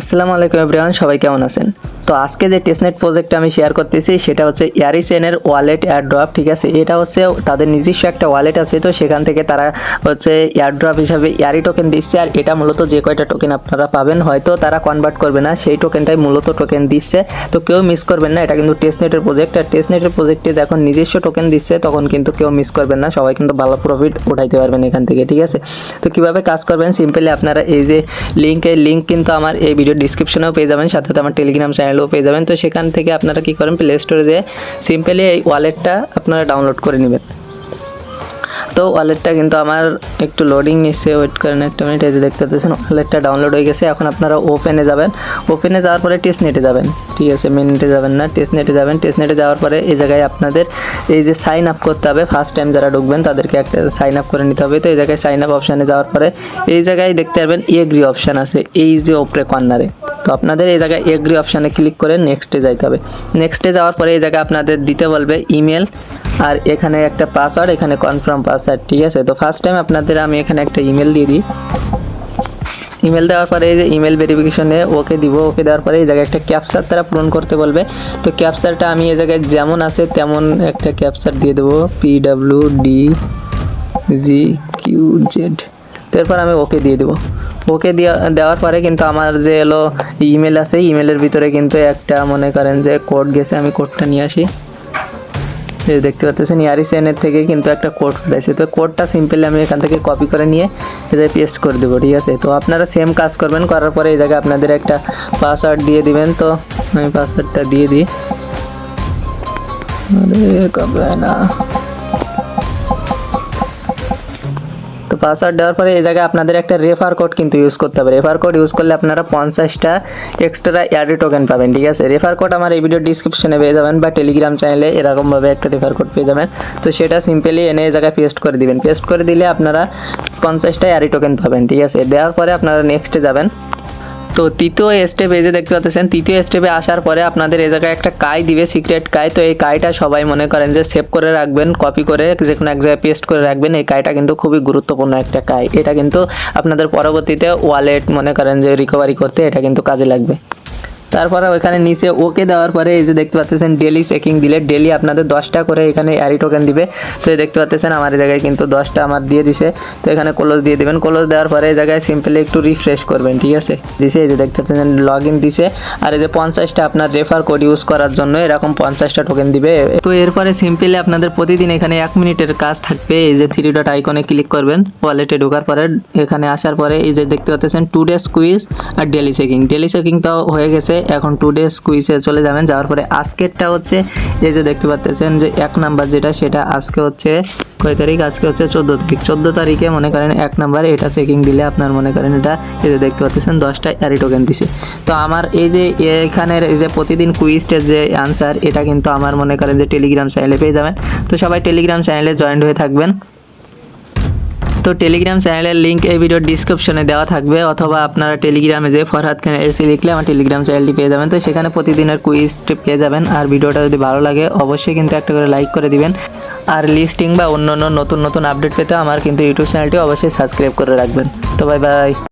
আসসালামু আলাইকুম এভরিওয়ান সবাই কেমন আছেন? তো আজকে যে টেস্টনেট প্রজেক্টটা আমি শেয়ার করতেছি, সেটা হচ্ছে ইয়ারিসেনের ওয়ালেট এয়ারড্রপ ঠিক আছে? এটা হচ্ছে তাদের নিজস্ব একটা ওয়ালেট আছে, তো সেখান থেকে তারা হচ্ছে এয়ারড্রপ হিসাবে ইয়ারি টোকেন দিচ্ছে, আর এটা মূলত যে কয়টা টোকেন আপনারা পাবেন, হয়তো তারা কনভার্ট করবে না, সেই টোকেনটাই মূলত টোকেন দিচ্ছে। তো কেউ মিস করবেন না, এটা কিন্তু টেস্টনেটের প্রজেক্ট আর টেস্টনেটের প্রজেক্টে যখন নিজস্ব টোকেন দিচ্ছে, তখন কিন্তু কেউ মিস করবেন না, সবাই কিন্তু ভালো প্রফিট উঠাইতে পারবেন এখান থেকে, ঠিক আছে? তো কীভাবে কাজ করবেন? সিম্পলি আপনারা এই যে লিঙ্ক লিঙ্ক কিন্তু আমার এই ভিডিও ডিসক্রিপশনেও পেয়ে যাবেন, সাথে আমার টেলিগ্রাম চ্যানেলেও পেয়ে যাবেন। তো সেখান থেকে আপনারা কী করেন প্লে স্টোরে যেয়ে সিম্পলি এই ওয়ালেটটা আপনারা ডাউনলোড করে নেবেন। তো ওয়ালেটটা কিন্তু আমার একটু লোডিং নিচ্ছে ওয়েট করেন একটা মিনিট এই যে দেখতে পাচ্ছেন ওয়ালেটটা ডাউনলোড হয়ে গেছে। এখন আপনারা ওপেনে যাবেন। ওপেনে যাওয়ার পরে টেস্ট নেটে যাবেন। ঠিক আছে মেন নেটে যাবেন না টেস্ট নেটে যাবেন। টেস্ট নেটে যাওয়ার পরে এই জায়গায় আপনাদের এই যে সাইন আপ করতে হবে ফার্স্ট টাইম যারা ঢুকবেন, তাদেরকে একটা সাইন আপ করে নিতে হবে। তো এই জায়গায় সাইন আপ অপশানে যাওয়ার পরে এই জায়গায় দেখতে পারবেন এগ্রি অপশান আছে, এই যে ওপরে কর্নারে তো আপনাদের এই জায়গায় এগ্রি অপশানে ক্লিক করে নেক্সটে যাইতে হবে। নেক্সটে যাওয়ার পরে এই জায়গায় আপনাদের দিতে বলবে ইমেল আর এখানে একটা পাসওয়ার্ড এখানে কনফার্ম পাসওয়ার্ড ঠিক আছে? তো ফার্স্ট টাইম আপনাদের আমি এখানে একটা ইমেল দিয়ে দিই। ইমেল দেওয়ার পরে এই যে ইমেল ভেরিফিকেশনে ওকে দিব, ওকে দেওয়ার পরে এই জায়গায় একটা ক্যাপচার তারা পূরণ করতে বলবে। তো ক্যাপচারটা আমি এই জায়গায় যেমন আছে তেমন একটা ক্যাপচার দিয়ে দেবো P W D G Q Z তারপর আমি ওকে দিয়ে দেবো। ওকে দেওয়া দেওয়ার পরে কিন্তু আমার যে এলো ইমেল আছে, ইমেলের ভিতরে কিন্তু একটা মনে করেন যে কোড গেছে, আমি কোডটা নিয়ে আসি। এই দেখতে পাচ্ছেন, ইয়ারিস এনের থেকে কিন্তু একটা কোড রয়েছে তো কোডটা সিম্পলি আমি এখান থেকে কপি করে নিয়ে এদের পেস্ট করে দেবো, ঠিক আছে? তো আপনারা সেম কাজ করবেন, করার পরে এই জায়গায় আপনাদের একটা পাসওয়ার্ড দিয়ে দিবেন। তো আমি পাসওয়ার্ডটা দিয়ে দিই। আরে কবে না। পাসওয়ার্ড দেওয়ার পরে এই জায়গায় আপনাদের একটা রেফার কোড কিন্তু ইউজ করতে হবে। রেফার কোড ইউজ করলে আপনারা পঞ্চাশটা এক্সট্রা অ্যাডি টোকেন পাবেন, ঠিক আছে? রেফার কোড আমার এই ভিডিও ডিসক্রিপশনে পেয়ে যাবেন বা টেলিগ্রাম চ্যানেলে এরকমভাবে একটা রেফার কোড পেয়ে যাবেন। তো সেটা সিম্পলি এনে এই জায়গায় পেস্ট করে দিবেন। পেস্ট করে দিলে আপনারা পঞ্চাশটা এয়ারি টোকেন পাবেন, ঠিক আছে? দেওয়ার পরে আপনারা নেক্সটে যাবেন। তো তৃতীয় স্টেপ এই যে দেখতে পাচ্ছেন, তৃতীয় স্টেপে আসার পরে আপনাদের এই জায়গায় একটা কাই দিবে সিক্রেট কাই। তো এই কাইটা সবাই মনে করেন যে সেভ করে রাখবেন কপি করে, যে কোনো এক জায়গায় পেস্ট করে রাখবেন। এই কাইটা কিন্তু খুবই গুরুত্বপূর্ণ একটা কাই। এটা কিন্তু আপনাদের পরবর্তীতে ওয়ালেট মনে করেন যে রিকভারি করতে এটা কিন্তু কাজে লাগবে। তারপরে ওইখানে নিচে ওকে দেওয়ার পরে এই যে দেখতে পাচ্ছেন ডেলি চেকিং দিলে ডেলি আপনাদের দশটা করে এখানে অ্যারি টোকেন দিবে। তো এই দেখতে পাচ্ছেন, আমার এই জায়গায় কিন্তু দশটা আমার দিয়ে দিছে। তো এখানে ক্লোজ দিয়ে দিবেন। ক্লোজ দেওয়ার পরে এই জায়গায় সিম্পলি একটু রিফ্রেশ করবেন, ঠিক আছে? দিছে, এই যে দেখতে পাচ্ছেন লগ ইন দিছে। আর এই যে পঞ্চাশটা আপনার রেফার কোড ইউজ করার জন্য এরকম পঞ্চাশটা টোকেন দিবে। তো এরপরে সিম্পলি আপনাদের প্রতিদিন এখানে এক মিনিটের কাজ থাকবে। এই যে থ্রি ডট আইকনে ক্লিক করবেন ওয়ালেটে ঢোকার পরে, এখানে আসার পরে এই যে দেখতে পাচ্ছেন টু ডেজ কুইজ আর ডেলি চেকিং ডেলি চেকিং তো হয়ে গেছে। এখন টু ডেজ কুইজে চলে যাবেন। যাওয়ার পরে আজকেরটা হচ্ছে, এই যে দেখতে পাচ্ছেন যে এক নাম্বার যেটা, সেটা আজকে হচ্ছে কয় তারিখ? আজকে হচ্ছে চোদ্দ তারিখ। চোদ্দ তারিখে মনে করেন এক নাম্বার এটা চেকিং দিলে আপনার মনে করেন এটা, এই যে দেখতে পাচ্ছেন দশটা অ্যারি টোকেন দিছে। তো আমার এই যে এখানের এই যে প্রতিদিন কুইজটের যে আনসার এটা কিন্তু আমার মনে করেন যে টেলিগ্রাম চ্যানেলে পেয়ে যাবেন। তো সবাই টেলিগ্রাম চ্যানেলে জয়েন্ট হয়ে থাকবেন। তো টেলিগ্রাম চ্যানেলের লিঙ্ক এই ভিডিওর ডিসক্রিপশনে দেওয়া থাকবে, অথবা আপনারা টেলিগ্রামে যে ফরহাদ খান এসি লিখলে আমার টেলিগ্রাম চ্যানেলটি পেয়ে যাবেন। তো সেখানে প্রতিদিনের কুইজ পেয়ে যাবেন, আর ভিডিওটা যদি ভালো লাগে, অবশ্যই কিন্তু একটা করে লাইক করে দিবেন। আর লিস্টিং বা অন্য অন্য নতুন নতুন আপডেট পেতে আমার কিন্তু ইউটিউব চ্যানেলটি অবশ্যই সাবস্ক্রাইব করে রাখবেন। তো বাই বাই